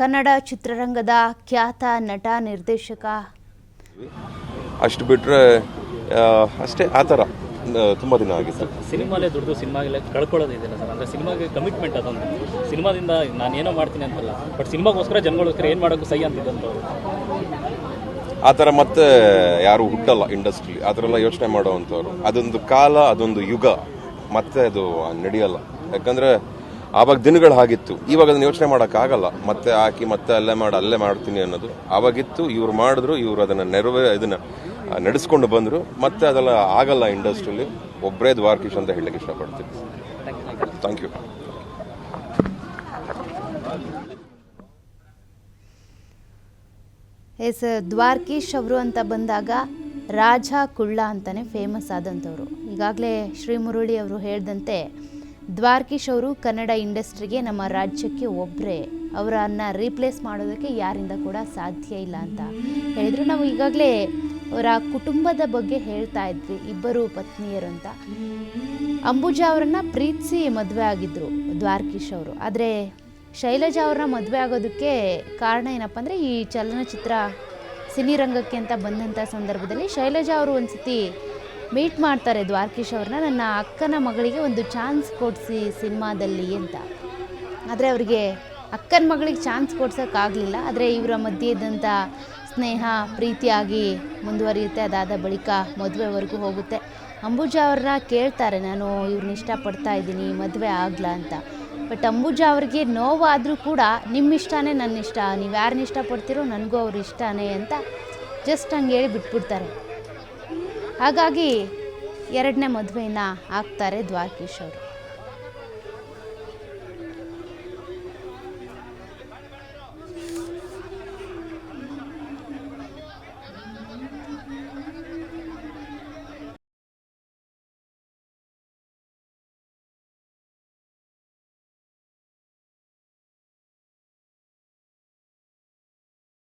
ಕನ್ನಡ ಚಿತ್ರರಂಗದ ಖ್ಯಾತ ನಟ ನಿರ್ದೇಶಕ. ಅಷ್ಟು ಬಿಟ್ಟರೆ ಅಷ್ಟೇ ಆ ಥರ ತುಂಬ ದಿನ ಆಗಿದೆ ಸಿನಿಮಾಲೇ ದುಡ್ದು ಸಿನಿಮಾಗೆಲ್ಲ ಕಳ್ಕೊಳ್ಳೋದು ಇದೆಯಲ್ಲ ಸರ್? ಅಂದರೆ ಸಿನಿಮಾಗೆ ಕಮಿಟ್ಮೆಂಟ್ ಅದೊಂದು ಸಿನಿಮಾದಿಂದ ನಾನು ಏನೋ ಮಾಡ್ತೀನಿ ಅಂತಲ್ಲ. ಬಟ್ ಸಿನಿಮಾಗೋಸ್ಕರ ಜನಗಳಿಗೋಸ್ಕರ ಏನು ಮಾಡೋಕ್ಕೂ ಸಹಿ ಅಂತಿದ್ದಂಥವ್ರು ಆ ಥರ ಮತ್ತೆ ಯಾರು ಹುಟ್ಟಲ್ಲ ಇಂಡಸ್ಟ್ರಿ ಆ ಥರ ಎಲ್ಲ ಯೋಚನೆ ಮಾಡೋವಂಥವ್ರು. ಅದೊಂದು ಕಾಲ ಅದೊಂದು ಯುಗ. ಮತ್ತೆ ಅದು ನಡೆಯಲ್ಲ. ಯಾಕಂದರೆ ಆವಾಗ ದಿನಗಳು ಹಾಗಿತ್ತು ಇವಾಗ ಅದನ್ನ ಯೋಚನೆ ಮಾಡೋಕ್ಕಾಗಲ್ಲ ಮತ್ತೆ ಹಾಕಿ, ಮತ್ತೆ ಅಲ್ಲೇ ಮಾಡಿ, ಅಲ್ಲೇ ಮಾಡ್ತೀನಿ ಅನ್ನೋದು. ಆವಾಗಿತ್ತು, ಇವ್ರು ಮಾಡಿದ್ರು, ಇವ್ರು ಅದನ್ನು ನೆರವೇ, ಇದನ್ನು ನಡೆಸ್ಕೊಂಡು ಬಂದರು. ಮತ್ತೆ ಅದೆಲ್ಲ ಆಗಲ್ಲ ಇಂಡಸ್ಟ್ರಿಲಿ. ಒಬ್ಬರೇ ದ್ವಾರಕೀಶ್ ಅಂತ ಹೇಳಕ್ಕೆ ಇಷ್ಟಪಡ್ತೀನಿ. ಥ್ಯಾಂಕ್ ಯು ಎಸ್, ದ್ವಾರಕೀಶ್ ಅವರು ಅಂತ ಬಂದಾಗ ರಾಜ ಕುಳ್ಳ ಅಂತಲೇ ಫೇಮಸ್ ಆದಂಥವ್ರು. ಈಗಾಗಲೇ ಶ್ರೀ ಮುರುಳಿ ಅವರು ಹೇಳ್ದಂತೆ ದ್ವಾರ್ಕೀಶ್ ಅವರು ಕನ್ನಡ ಇಂಡಸ್ಟ್ರಿಗೆ ನಮ್ಮ ರಾಜ್ಯಕ್ಕೆ ಒಬ್ಬರೇ ಅವರನ್ನು ರೀಪ್ಲೇಸ್ ಮಾಡೋದಕ್ಕೆ ಯಾರಿಂದ ಕೂಡ ಸಾಧ್ಯ ಇಲ್ಲ ಅಂತ ಹೇಳಿದ್ರು. ನಾವು ಈಗಾಗಲೇ ಅವರ ಕುಟುಂಬದ ಬಗ್ಗೆ ಹೇಳ್ತಾ ಇದ್ವಿ, ಇಬ್ಬರು ಪತ್ನಿಯರು ಅಂತ. ಅಂಬುಜಾ ಅವರನ್ನ ಪ್ರೀತಿಸಿ ಮದುವೆ ಆಗಿದ್ರು ದ್ವಾರ್ಕೀಶ್ ಅವರು. ಆದರೆ ಶೈಲಜಾ ಅವ್ರನ್ನ ಮದುವೆ ಆಗೋದಕ್ಕೆ ಕಾರಣ ಏನಪ್ಪ ಅಂದರೆ ಈ ಚಲನಚಿತ್ರ ಸಿನಿರಂಗಕ್ಕೆ ಅಂತ ಬಂದಂಥ ಸಂದರ್ಭದಲ್ಲಿ ಶೈಲಜಾ ಅವರು ಒಂದು ಮೀಟ್ ಮಾಡ್ತಾರೆ ದ್ವಾರಕೀಶ್ ಅವ್ರನ್ನ. ನನ್ನ ಅಕ್ಕನ ಮಗಳಿಗೆ ಒಂದು ಚಾನ್ಸ್ ಕೊಡಿಸಿ ಸಿನಿಮಾದಲ್ಲಿ ಅಂತ. ಆದರೆ ಅವರಿಗೆ ಅಕ್ಕನ ಮಗಳಿಗೆ ಚಾನ್ಸ್ ಕೊಡ್ಸೋಕ್ಕಾಗಲಿಲ್ಲ. ಆದರೆ ಇವರ ಮಧ್ಯೆ ಇದ್ದಂಥ ಸ್ನೇಹ, ಪ್ರೀತಿಯಾಗಿ ಮುಂದುವರಿಯುತ್ತೆ. ಅದಾದ ಬಳಿಕ ಮದುವೆವರೆಗೂ ಹೋಗುತ್ತೆ. ಅಂಬುಜಾ ಅವ್ರನ್ನ ಕೇಳ್ತಾರೆ, ನಾನು ಇವ್ರನ್ನ ಇಷ್ಟಪಡ್ತಾ ಇದ್ದೀನಿ, ಮದುವೆ ಆಗ್ಲಾ ಅಂತ. ಬಟ್ ಅಂಬುಜಾ ಅವ್ರಿಗೆ ನೋವಾದರೂ ಕೂಡ ನಿಮ್ಮ ಇಷ್ಟನೇ ನನ್ನ ಇಷ್ಟ. ನೀವು ಯಾರನ್ನ ಇಷ್ಟಪಡ್ತೀರೋ ನನಗೂ ಅವ್ರ ಇಷ್ಟನೇ ಅಂತ ಜಸ್ಟ್ ಹಂಗೆ ಹೇಳಿ ಬಿಟ್ಬಿಡ್ತಾರೆ. ಹಾಗಾಗಿ ಎರಡನೇ ಮದುವೆನ ಆಗ್ತಾರೆ ದ್ವಾರಕೀಶ್